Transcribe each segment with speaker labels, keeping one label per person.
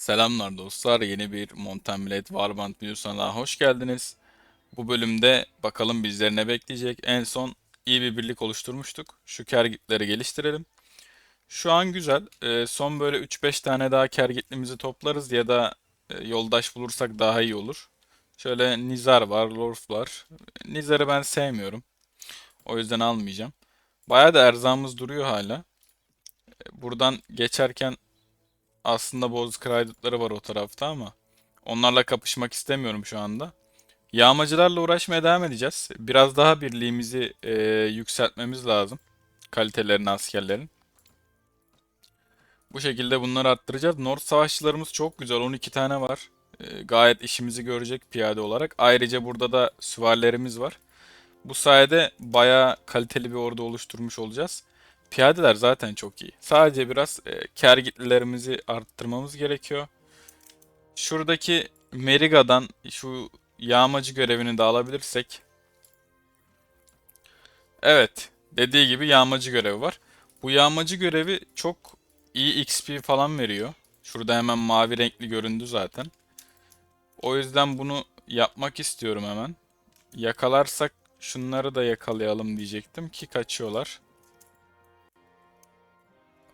Speaker 1: Selamlar dostlar. Yeni bir Mountain Blade Warband videosuna hoş geldiniz. Bu bölümde bakalım bizleri ne bekleyecek. En son iyi bir birlik oluşturmuştuk. Şu kergitleri geliştirelim. Şu an güzel. Ee, son böyle 3-5 tane daha kergitlimizi toplarız ya da e, yoldaş bulursak daha iyi olur. Şöyle Nizar var, Lorf var. Nizar'ı ben sevmiyorum. O yüzden almayacağım. Bayağı da erzağımız duruyor hala. E, Buradan geçerken aslında bozkır haydutları var o tarafta ama onlarla kapışmak istemiyorum şu anda. Yağmacılarla uğraşmaya devam edeceğiz. Biraz daha birliğimizi e, yükseltmemiz lazım. Kalitelerini askerlerin. Bu şekilde bunları arttıracağız. North savaşçılarımız çok güzel. 12 tane var. E, gayet işimizi görecek piyade olarak. Ayrıca burada da süvarilerimiz var. Bu sayede bayağı kaliteli bir ordu oluşturmuş olacağız. Piyadeler zaten çok iyi. Sadece biraz e, kergitlilerimizi arttırmamız gerekiyor. Şuradaki Meriga'dan şu yağmacı görevini de alabilirsek. Evet, dediği gibi yağmacı görevi var. Bu yağmacı görevi çok iyi XP falan veriyor. Şurada hemen mavi renkli göründü zaten. O yüzden bunu yapmak istiyorum hemen. Yakalarsak şunları da yakalayalım diyecektim ki kaçıyorlar.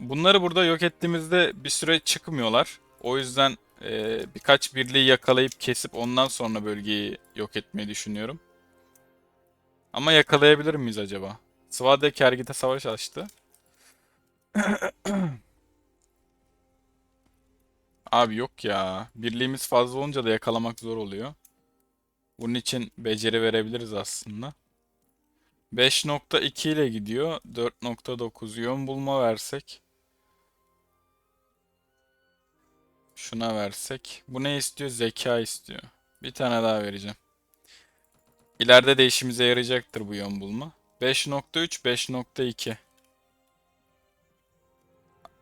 Speaker 1: Bunları burada yok ettiğimizde bir süre çıkmıyorlar. O yüzden e, birkaç birliği yakalayıp kesip ondan sonra bölgeyi yok etmeyi düşünüyorum. Ama yakalayabilir miyiz acaba? Svade Kergit'e savaş açtı. Abi yok ya. Birliğimiz fazla olunca da yakalamak zor oluyor. Bunun için beceri verebiliriz aslında. 5.2 ile gidiyor. 4.9 yön bulma versek. Şuna versek. Bu ne istiyor? Zeka istiyor. Bir tane daha vereceğim. İleride de işimize yarayacaktır bu yön bulma. 5.3, 5.2.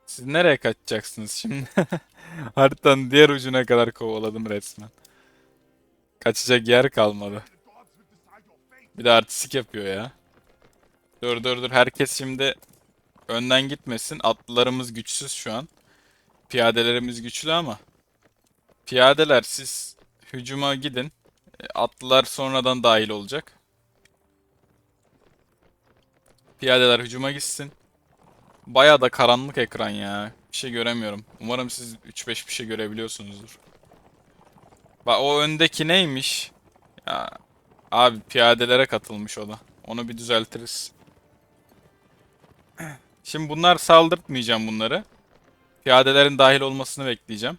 Speaker 1: Siz nereye kaçacaksınız şimdi? Haritanın diğer ucuna kadar kovaladım resmen. Kaçacak yer kalmadı. Bir de artistik yapıyor ya. Dur dur dur. Herkes şimdi önden gitmesin. Atlılarımız güçsüz şu an. Piyadelerimiz güçlü ama. Piyadeler siz hücuma gidin. E, Atlılar sonradan dahil olacak. Piyadeler hücuma gitsin. Baya da karanlık ekran ya. Bir şey göremiyorum. Umarım siz 3-5 bir şey görebiliyorsunuzdur. Bak o öndeki neymiş? Ya abi piyadelere katılmış o da. Onu bir düzeltiriz. Şimdi bunlar saldırtmayacağım bunları. Piyadelerin dahil olmasını bekleyeceğim.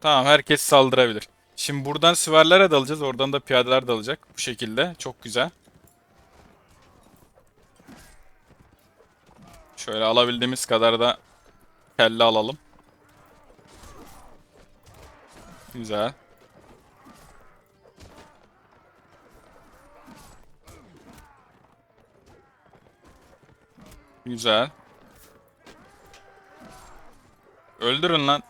Speaker 1: Tamam herkes saldırabilir. Şimdi buradan süvariler dalacağız. Oradan da piyadeler dalacak. Bu şekilde. Çok güzel. Şöyle alabildiğimiz kadar da kelle alalım. Güzel. Güzel. Öldürün lan.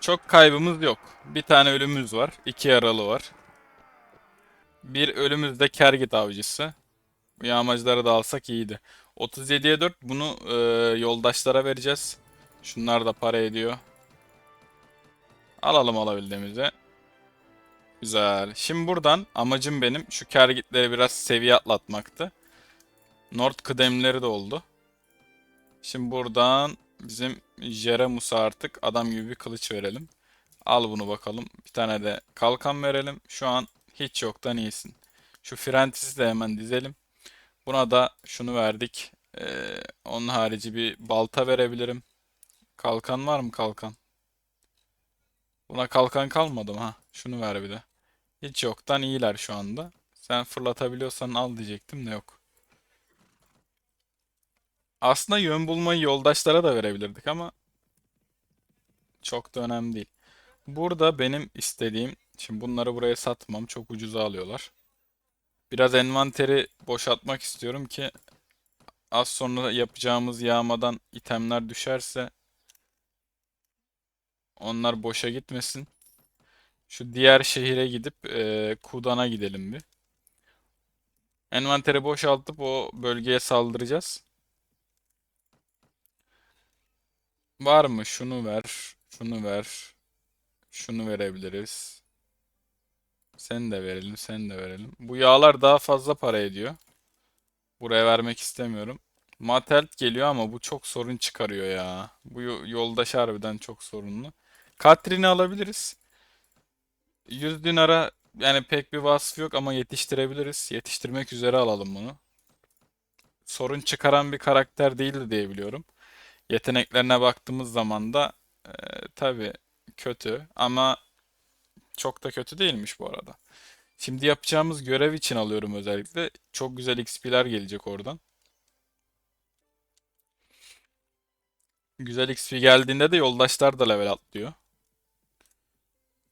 Speaker 1: Çok kaybımız yok. Bir tane ölümümüz var. iki yaralı var. Bir ölümümüz de kergit avcısı. Bu yağmacıları da alsak iyiydi. 37'ye 4 bunu e, yoldaşlara vereceğiz. Şunlar da para ediyor. Alalım alabildiğimizi. Güzel. Şimdi buradan amacım benim şu kergitleri biraz seviye atlatmaktı. North kıdemleri de oldu. Şimdi buradan bizim Jeremus'a artık adam gibi bir kılıç verelim. Al bunu bakalım. Bir tane de kalkan verelim. Şu an hiç yoktan iyisin. Şu Frentis'i de hemen dizelim. Buna da şunu verdik. Ee, onun harici bir balta verebilirim. Kalkan var mı kalkan? Buna kalkan kalmadı mı? Ha, şunu ver bir de. Hiç yoktan iyiler şu anda. Sen fırlatabiliyorsan al diyecektim de yok. Aslında yön bulmayı yoldaşlara da verebilirdik ama çok da önemli değil. Burada benim istediğim, şimdi bunları buraya satmam. Çok ucuza alıyorlar. Biraz envanteri boşaltmak istiyorum ki az sonra yapacağımız yağmadan itemler düşerse onlar boşa gitmesin. Şu diğer şehire gidip e, Kudan'a gidelim bir. Envanteri boşaltıp o bölgeye saldıracağız. Var mı? Şunu ver. Şunu ver. Şunu verebiliriz. Sen de verelim, sen de verelim. Bu yağlar daha fazla para ediyor. Buraya vermek istemiyorum. Matelt geliyor ama bu çok sorun çıkarıyor ya. Bu yo- yoldaş harbiden çok sorunlu. Katrin'i alabiliriz. 100 dinara yani pek bir vasfı yok ama yetiştirebiliriz. Yetiştirmek üzere alalım bunu. Sorun çıkaran bir karakter değildi diye biliyorum. Yeteneklerine baktığımız zaman da e, tabii kötü ama çok da kötü değilmiş bu arada. Şimdi yapacağımız görev için alıyorum özellikle. Çok güzel XP'ler gelecek oradan. Güzel XP geldiğinde de yoldaşlar da level atlıyor.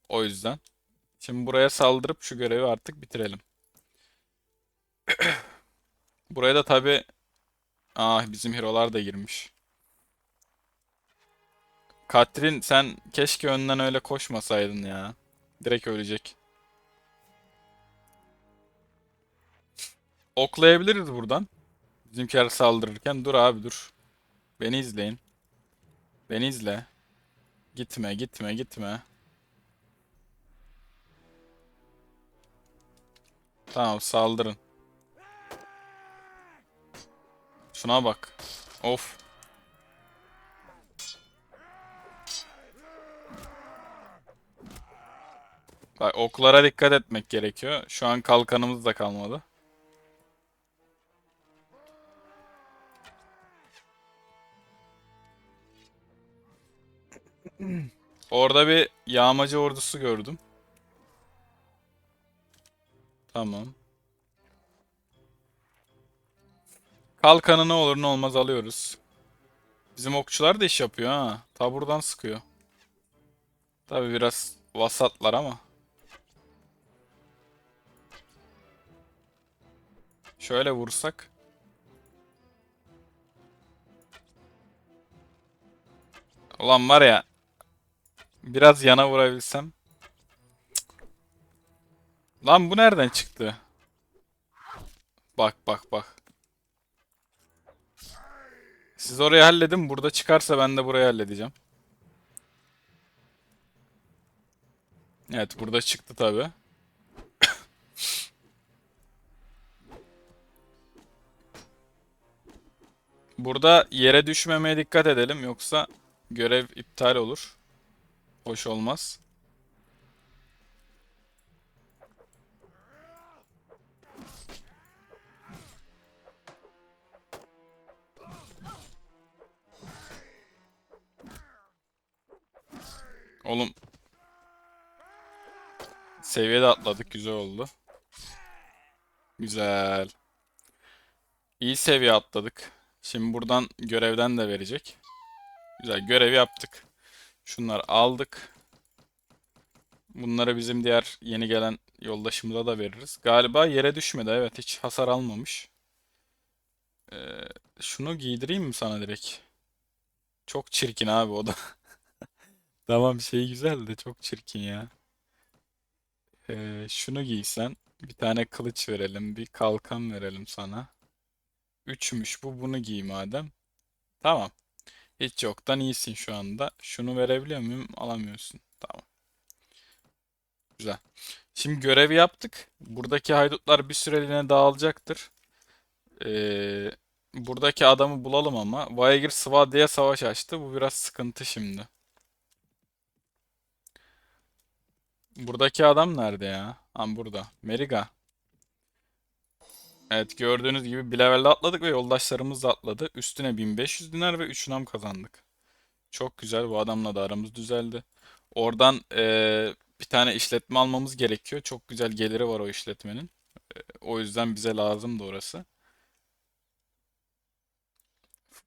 Speaker 1: O yüzden. Şimdi buraya saldırıp şu görevi artık bitirelim. Buraya da tabii ah bizim hero'lar da girmiş. Katrin sen keşke önden öyle koşmasaydın ya. Direkt ölecek. Oklayabiliriz buradan. Bizimkiler saldırırken. Dur abi dur. Beni izleyin. Beni izle. Gitme gitme gitme. Tamam saldırın. Şuna bak. Of. Bak oklara dikkat etmek gerekiyor. Şu an kalkanımız da kalmadı. Orada bir yağmacı ordusu gördüm. Tamam. Kalkanı ne olur ne olmaz alıyoruz. Bizim okçular da iş yapıyor ha. Ta buradan sıkıyor. Tabi biraz vasatlar ama. Şöyle vursak. Ulan var ya. Biraz yana vurabilsem. Lan bu nereden çıktı? Bak bak bak. Siz orayı halledin. Burada çıkarsa ben de burayı halledeceğim. Evet burada çıktı tabi. Burada yere düşmemeye dikkat edelim. Yoksa görev iptal olur. Hoş olmaz. Oğlum seviyede atladık. Güzel oldu. Güzel. İyi seviye atladık. Şimdi buradan görevden de verecek. Güzel görevi yaptık. Şunları aldık. Bunları bizim diğer yeni gelen yoldaşımıza da veririz. Galiba yere düşmedi. Evet hiç hasar almamış. Ee, şunu giydireyim mi sana direkt? Çok çirkin abi o da. Tamam şey güzel de çok çirkin ya. Ee, şunu giysen bir tane kılıç verelim, bir kalkan verelim sana. Üçmüş bu bunu giy madem. Tamam. Hiç yoktan iyisin şu anda. Şunu verebiliyor muyum? Alamıyorsun. Tamam. Güzel. Şimdi görevi yaptık. Buradaki haydutlar bir süreliğine dağılacaktır. Ee, buradaki adamı bulalım ama. Vaegir Svadi'ye savaş açtı. Bu biraz sıkıntı şimdi. Buradaki adam nerede ya? Ha burada. Meriga. Evet gördüğünüz gibi bir levelde atladık ve yoldaşlarımız da atladı. Üstüne 1500 dinar ve 3 nam kazandık. Çok güzel. Bu adamla da aramız düzeldi. Oradan eee, bir tane işletme almamız gerekiyor. Çok güzel geliri var o işletmenin. O yüzden bize lazım da orası.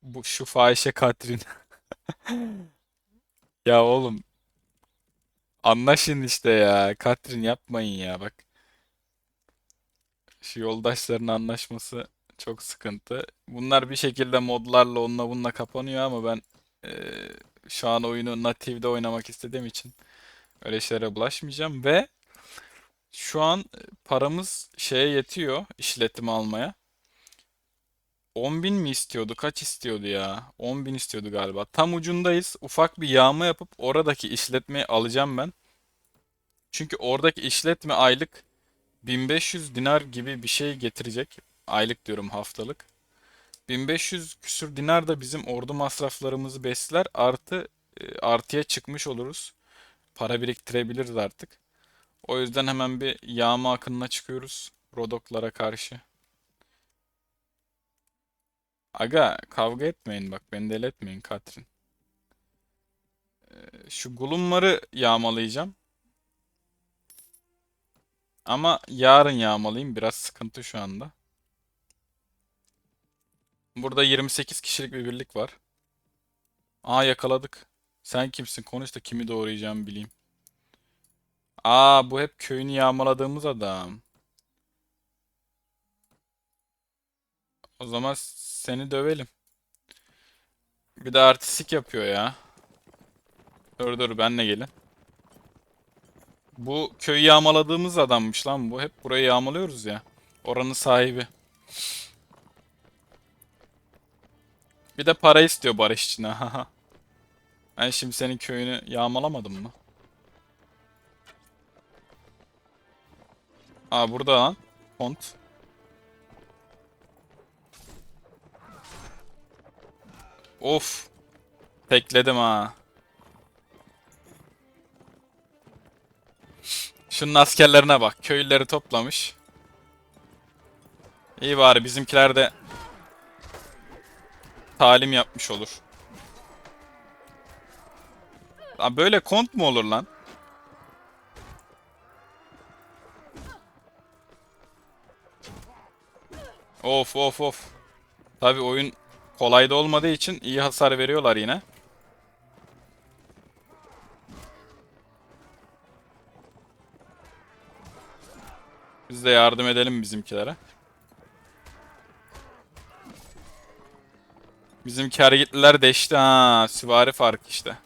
Speaker 1: Bu şu fahişe Katrin. Ya oğlum anlaşın işte ya. Katrin yapmayın ya bak. Şu yoldaşların anlaşması çok sıkıntı. Bunlar bir şekilde modlarla onunla bununla kapanıyor ama ben eee, şu an oyunu native'de oynamak istediğim için Öyle şeylere bulaşmayacağım ve şu an e, paramız şeye yetiyor işletimi almaya. 10.000 mi istiyordu? Kaç istiyordu ya? 10.000 istiyordu galiba. Tam ucundayız. Ufak bir yağma yapıp oradaki işletmeyi alacağım ben. Çünkü oradaki işletme aylık 1500 dinar gibi bir şey getirecek. Aylık diyorum haftalık. 1500 küsür dinar da bizim ordu masraflarımızı besler. Artı e, artıya çıkmış oluruz. Para biriktirebiliriz artık. O yüzden hemen bir yağma akınına çıkıyoruz. Rodoklara karşı. Aga kavga etmeyin bak beni deli etmeyin Katrin. Ee, Şu gulumları yağmalayacağım. Ama yarın yağmalayayım biraz sıkıntı şu anda. Burada 28 kişilik bir birlik var. Aa yakaladık. Sen kimsin? Konuş da kimi doğrayacağımı bileyim. Aa bu hep köyünü yağmaladığımız adam. O zaman seni dövelim. Bir de artistik yapıyor ya. Dur dur benle gelin. Bu köyü yağmaladığımız adammış lan bu. Hep burayı yağmalıyoruz ya. Oranın sahibi. Bir de para istiyor barış için. ha. Ben şimdi senin köyünü yağmalamadım mı? Aa burada lan. Kont. Of. Tekledim ha. Şunun askerlerine bak. Köylüleri toplamış. İyi bari bizimkiler de talim yapmış olur. Lan böyle kont mu olur lan? Of of of. Tabi oyun kolay da olmadığı için iyi hasar veriyorlar yine. Biz de yardım edelim bizimkilere. Bizimki hareketliler deşti ha. Süvari fark işte.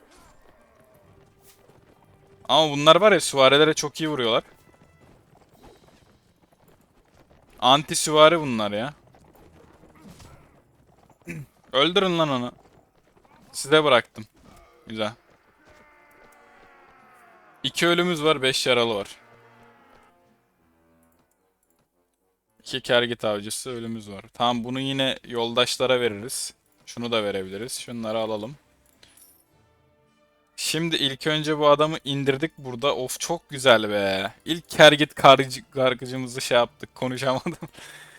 Speaker 1: Ama bunlar var ya süvarilere çok iyi vuruyorlar. Anti süvari bunlar ya. Öldürün lan onu. Size bıraktım. Güzel. İki ölümüz var, beş yaralı var. İki kergit avcısı ölümüz var. Tamam bunu yine yoldaşlara veririz. Şunu da verebiliriz. Şunları alalım. Şimdi ilk önce bu adamı indirdik burada. Of çok güzel be. İlk kergit kargıcı, kargıcımızı şey yaptık. Konuşamadım.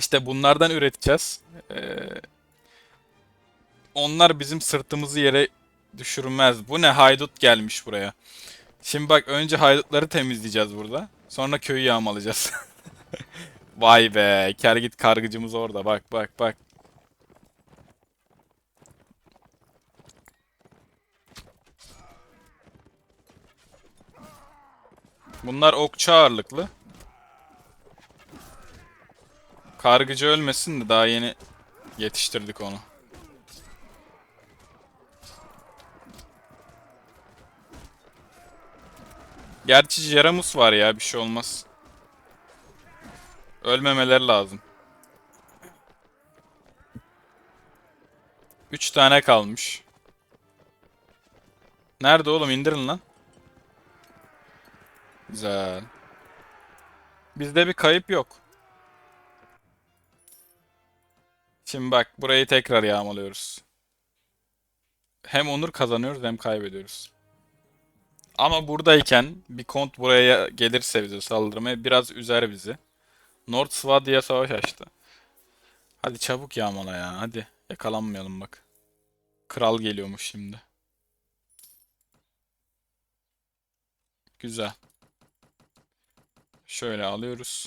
Speaker 1: İşte bunlardan üreteceğiz. Ee, onlar bizim sırtımızı yere düşürmez. Bu ne haydut gelmiş buraya. Şimdi bak önce haydutları temizleyeceğiz burada. Sonra köyü yağmalayacağız. Vay be. Kergit kargıcımız orada. Bak bak bak. Bunlar okçu ağırlıklı. Kargıcı ölmesin de daha yeni yetiştirdik onu. Gerçi Jeramus var ya bir şey olmaz. Ölmemeleri lazım. 3 tane kalmış. Nerede oğlum indirin lan. Güzel. Bizde bir kayıp yok. Şimdi bak burayı tekrar yağmalıyoruz. Hem onur kazanıyoruz hem kaybediyoruz. Ama buradayken bir kont buraya gelirse bize saldırmaya biraz üzer bizi. North Swadia savaş açtı. Hadi çabuk yağmala ya hadi. Yakalanmayalım bak. Kral geliyormuş şimdi. Güzel. Şöyle alıyoruz.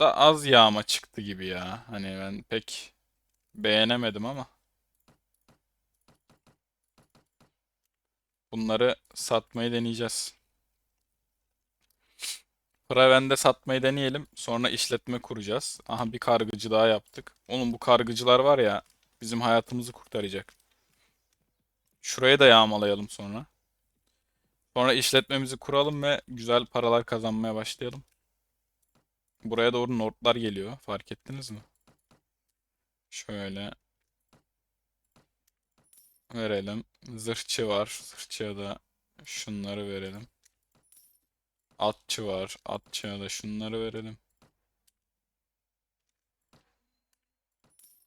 Speaker 1: Da az yağma çıktı gibi ya. Hani ben pek beğenemedim ama. Bunları satmayı deneyeceğiz. Praven'de satmayı deneyelim. Sonra işletme kuracağız. Aha bir kargıcı daha yaptık. Oğlum bu kargıcılar var ya bizim hayatımızı kurtaracak. Şurayı da yağmalayalım sonra. Sonra işletmemizi kuralım ve güzel paralar kazanmaya başlayalım. Buraya doğru nordlar geliyor. Fark ettiniz mi? Şöyle verelim. Zırhçı var. Zırhçıya da şunları verelim. Atçı var. Atçıya da şunları verelim.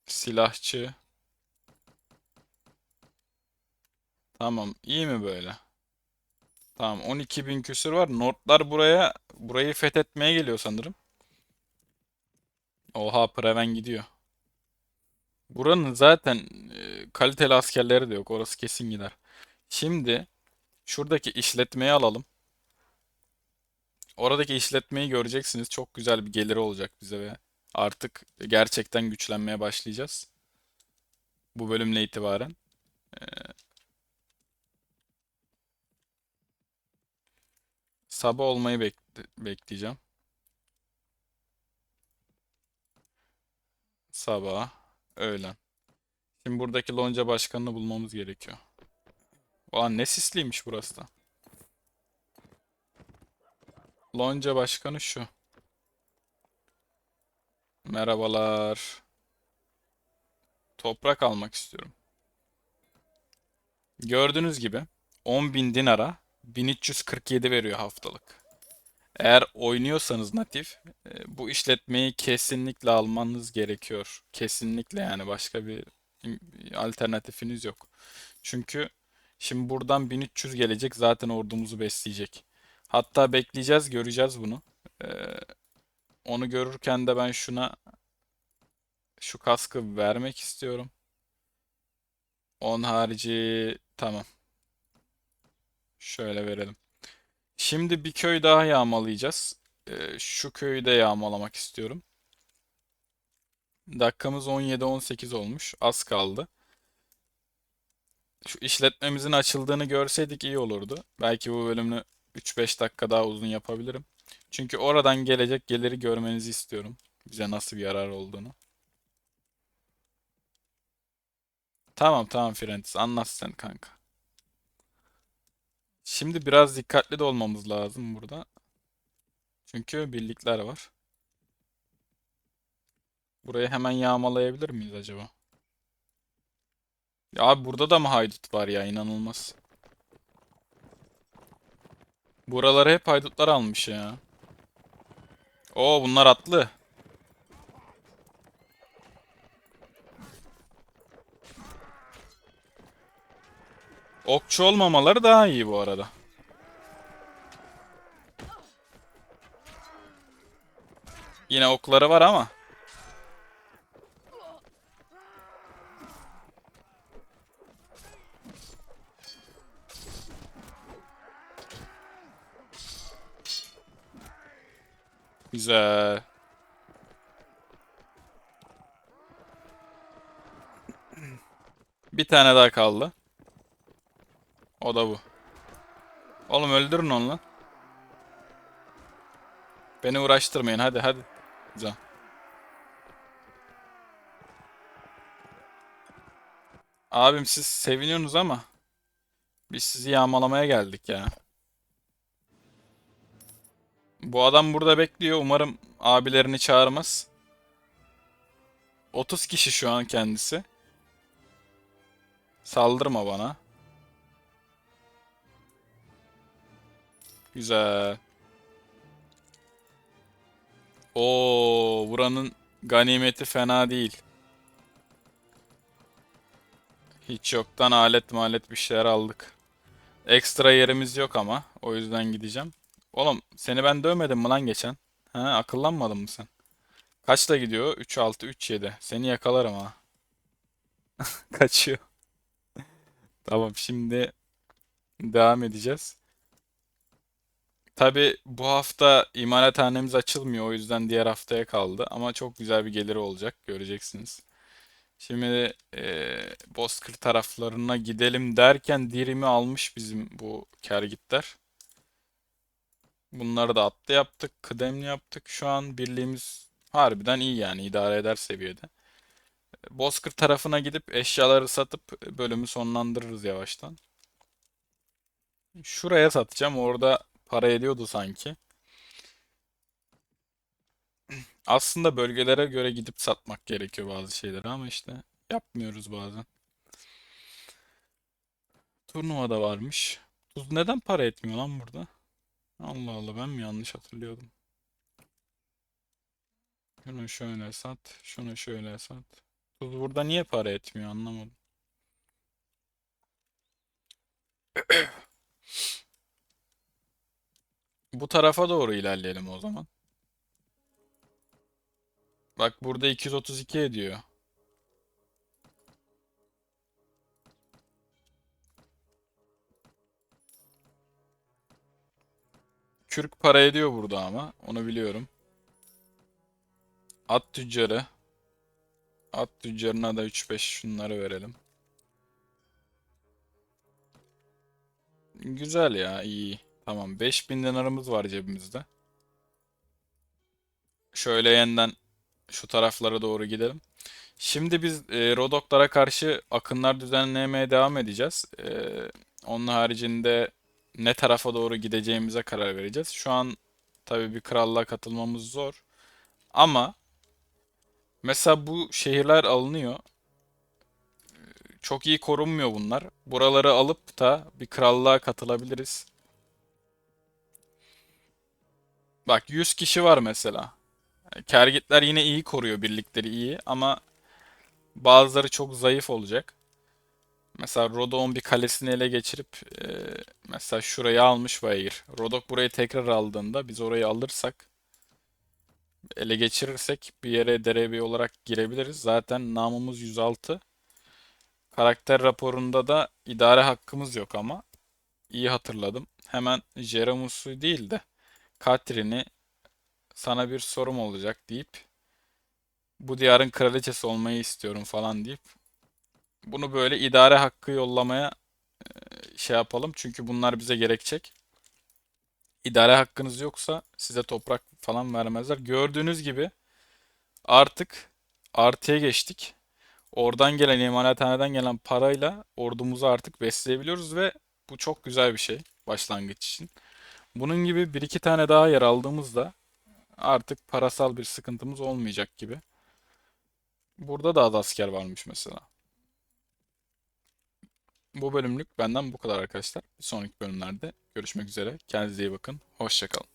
Speaker 1: Silahçı. Tamam. iyi mi böyle? Tamam. 12 bin küsür var. Nordlar buraya burayı fethetmeye geliyor sanırım. Oha Preven gidiyor. Buranın zaten e, kaliteli askerleri de yok. Orası kesin gider. Şimdi şuradaki işletmeyi alalım. Oradaki işletmeyi göreceksiniz. Çok güzel bir geliri olacak bize ve artık gerçekten güçlenmeye başlayacağız. Bu bölümle itibaren. Ee, sabah olmayı bekle- bekleyeceğim. Sabah, öğlen. Şimdi buradaki lonca başkanını bulmamız gerekiyor. Ulan ne sisliymiş burası da. Lonca başkanı şu. Merhabalar. Toprak almak istiyorum. Gördüğünüz gibi 10.000 dinara 1347 veriyor haftalık. Eğer oynuyorsanız natif e, bu işletmeyi kesinlikle almanız gerekiyor. Kesinlikle yani başka bir alternatifiniz yok. Çünkü şimdi buradan 1300 gelecek zaten ordumuzu besleyecek. Hatta bekleyeceğiz göreceğiz bunu. Ee, onu görürken de ben şuna şu kaskı vermek istiyorum. Onun harici tamam. Şöyle verelim. Şimdi bir köy daha yağmalayacağız. Ee, şu köyü de yağmalamak istiyorum. Dakikamız 17-18 olmuş. Az kaldı. Şu işletmemizin açıldığını görseydik iyi olurdu. Belki bu bölümü 3-5 dakika daha uzun yapabilirim. Çünkü oradan gelecek geliri görmenizi istiyorum. Bize nasıl bir yarar olduğunu. Tamam tamam Frentis anlat sen kanka. Şimdi biraz dikkatli de olmamız lazım burada. Çünkü birlikler var. Burayı hemen yağmalayabilir miyiz acaba? Ya burada da mı haydut var ya inanılmaz. Buraları hep haydutlar almış ya. Oo bunlar atlı. Okçu olmamaları daha iyi bu arada. Yine okları var ama. Güzel. Bir tane daha kaldı. O da bu. Oğlum öldürün onu lan. Beni uğraştırmayın hadi hadi. Güzel. Abim siz seviniyorsunuz ama biz sizi yağmalamaya geldik ya. Bu adam burada bekliyor. Umarım abilerini çağırmaz. 30 kişi şu an kendisi. Saldırma bana. Güzel. Oo, buranın ganimeti fena değil. Hiç yoktan alet malet bir şeyler aldık. Ekstra yerimiz yok ama. O yüzden gideceğim. Oğlum seni ben dövmedim mi lan geçen? Ha, akıllanmadın mı sen? Kaçta gidiyor? 3-6, 3-7. Seni yakalarım ha. Kaçıyor. Tamam şimdi devam edeceğiz. Tabii bu hafta imalathanemiz açılmıyor. O yüzden diğer haftaya kaldı. Ama çok güzel bir geliri olacak. Göreceksiniz. Şimdi eee Bozkır taraflarına gidelim derken dirimi almış bizim bu kergitler. Bunları da atlı yaptık. Kıdemli yaptık. Şu an birliğimiz harbiden iyi yani idare eder seviyede. Bozkır tarafına gidip eşyaları satıp bölümü sonlandırırız yavaştan. Şuraya satacağım. Orada para ediyordu sanki. Aslında bölgelere göre gidip satmak gerekiyor bazı şeyleri ama işte yapmıyoruz bazen. Turnuva da varmış. Tuz neden para etmiyor lan burada? Allah Allah ben mi yanlış hatırlıyordum? Şunu şöyle sat, şunu şöyle sat. Tuz burada niye para etmiyor anlamadım. Bu tarafa doğru ilerleyelim o zaman. Bak burada 232 ediyor. Kürk para ediyor burada ama onu biliyorum. At tüccarı. At tüccarına da 3-5 şunları verelim. Güzel ya iyi. Tamam 5000 dinarımız var cebimizde. Şöyle yeniden şu taraflara doğru gidelim. Şimdi biz e, Rodoklara karşı akınlar düzenlemeye devam edeceğiz. E, onun haricinde ne tarafa doğru gideceğimize karar vereceğiz. Şu an tabii bir krallığa katılmamız zor. Ama mesela bu şehirler alınıyor. Çok iyi korunmuyor bunlar. Buraları alıp da bir krallığa katılabiliriz. Bak 100 kişi var mesela. Kergitler yine iyi koruyor, birlikleri iyi ama bazıları çok zayıf olacak. Mesela Rodok'un bir kalesini ele geçirip e, mesela şurayı almış Vair. Rodok burayı tekrar aldığında biz orayı alırsak ele geçirirsek bir yere derebi olarak girebiliriz. Zaten namımız 106. Karakter raporunda da idare hakkımız yok ama iyi hatırladım. Hemen Jeremus'u değil de Katrin'i sana bir sorum olacak deyip bu diyarın kraliçesi olmayı istiyorum falan deyip bunu böyle idare hakkı yollamaya şey yapalım. Çünkü bunlar bize gerekecek. İdare hakkınız yoksa size toprak falan vermezler. Gördüğünüz gibi artık artıya geçtik. Oradan gelen imalathaneden gelen parayla ordumuzu artık besleyebiliyoruz ve bu çok güzel bir şey başlangıç için. Bunun gibi bir iki tane daha yer aldığımızda artık parasal bir sıkıntımız olmayacak gibi. Burada da az asker varmış mesela. Bu bölümlük benden bu kadar arkadaşlar. Bir sonraki bölümlerde görüşmek üzere. Kendinize iyi bakın. Hoşça kalın.